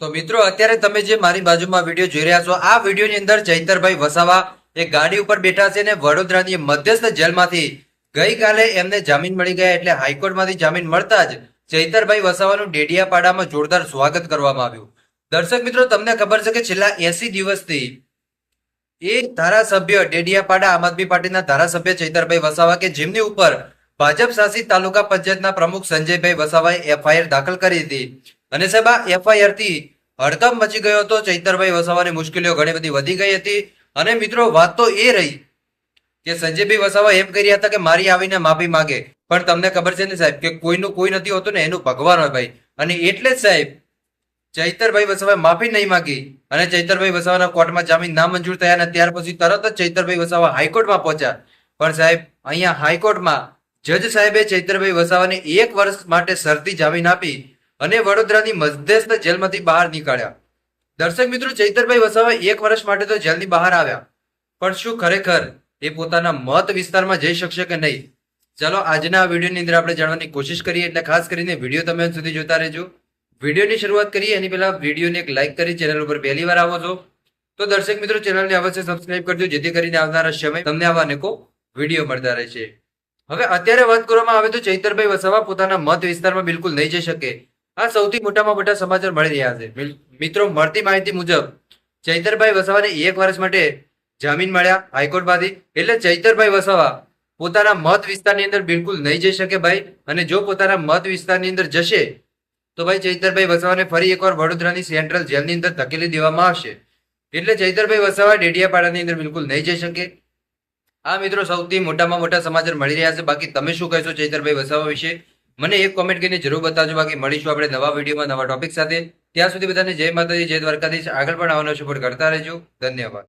તો મિત્રો, અત્યારે તમે જે મારી બાજુમાં વીડિયો જોઈ રહ્યા છો, આ વિડીયોની અંદર ચૈતરભાઈ વસાવા એ ગાડી ઉપર બેઠા છે ને વડોદરાની મધ્યસ્થ જેલમાંથી ગઈકાલે એમને જામીન મળી ગયા એટલે હાઈકોર્ટમાંથી જામીન મળતા જ ચૈતરભાઈ વસાવાનું ડેડિયાપાડામાં જોરદાર સ્વાગત કરવામાં આવ્યું. દર્શક મિત્રો, તમને ખબર છે કે છેલ્લા એસી દિવસથી એ ધારાસભ્ય ડેડિયાપાડા આમ આદમી પાર્ટીના ધારાસભ્ય ચૈતરભાઈ વસાવા કે જેમની ઉપર ભાજપ શાસિત તાલુકા પંચાયતના પ્રમુખ સંજયભાઈ વસાવાએ એફઆઈઆર દાખલ કરી હતી. અને સાહેબ, આ એફઆઈઆરથી હડકંપ મચી ગયો હતો. ચૈતરભાઈ વસાવાની મુશ્કેલીઓ ઘણી બધી વધી ગઈ હતી. અને મિત્રો, વાત તો એ રહી કે સંજયભાઈ વસાવા એમ રહ્યા હતા કે મારી આવીને માફી માંગે. પણ તમને ખબર છે ને સાહેબ કે કોઈનું કોઈ નથી હોતું ને એનું ભગવાન હોય ભાઈ. અને એટલે જ સાહેબ, ચૈતરભાઈ વસાવાએ માફી નહીં માંગી. અને ચૈતરભાઈ વસાવાના કોર્ટમાં જામીન ના મંજૂર થયા અને ત્યાર પછી તરત જ ચૈતરભાઈ વસાવા હાઈકોર્ટમાં પહોંચ્યા. પણ સાહેબ, અહીંયા હાઈકોર્ટમાં જજ સાહેબે ચૈતરભાઈ વસાવાને એક વર્ષ માટે શરતી જામીન આપી અને વડોદરાની મધ્યસ્થ જેલમાંથી બહાર નીકળ્યા. દર્શક મિત્રો, ચૈતરભાઈ વસાવા એક વર્ષ માટે તો જેલની બહાર આવ્યા. પણ શું ખરેખર એ પોતાના મત વિસ્તારમાં જઈ શકશે કે નહીં? ચાલો, આજના વિડીયોની અંદર આપણે જાણવાની કોશિશ કરીએ. એટલે ખાસ કરીને વીડિયો તમે સુધી જોતા રહેજો. વિડીયોની શરૂઆત કરીએ. એની પહેલા વિડીયોને એક લાઇક કરી ચેનલ ઉપર પહેલી વાર આવો છો, તો દર્શક મિત્રો, ચેનલને અવશ્ય સબસ્ક્રાઇબ કરજો, જેથી કરીને આવનારા સમય તમને આવા અનેકો વીડિયો મળતા રહેશે. હવે અત્યારે વાત કરવામાં આવે તો ચૈતરભાઈ વસાવા પોતાના મત વિસ્તારમાં બિલકુલ નહીં જઈ શકે. આ સૌથી મોટામાં મોટા સમાચાર મળી રહ્યા છે. મિત્રો, મળતી માહિતી મુજબ ચૈતરભાઈ વસાવાને એક વર્ષ માટે જામીન મળ્યા હાઈકોર્ટમાંથી. એટલે ચૈતરભાઈ વસાવા પોતાના મત વિસ્તારની અંદર બિલકુલ નહીં જઈ શકે ભાઈ. અને જો પોતાના મત વિસ્તારની અંદર જશે, તો ભાઈ ચૈતરભાઈ વસાવાને ફરી એકવાર વડોદરાની સેન્ટ્રલ જેલની અંદર ધકેલી દેવામાં આવશે. એટલે ચૈતરભાઈ વસાવા ડેડિયાપાડાની અંદર બિલકુલ નહીં જઈ શકે. આ મિત્રો, સૌથી મોટામાં મોટા સમાચાર મળી રહ્યા છે. બાકી તમે શું કહેશો ચૈતરભાઈ વસાવા વિશે? મને એક કોમેન્ટ કરીને જરૂર બતાવજો. બાકી મળીશું આપણે નવા વિડીયોમાં નવા ટોપિક સાથે. ત્યાં સુધી બધાને જય માતાજી, જય દ્વારકાધીશ. આગળ પણ આવવાનો સપોર્ટ કરતા રહેજો. ધન્યવાદ.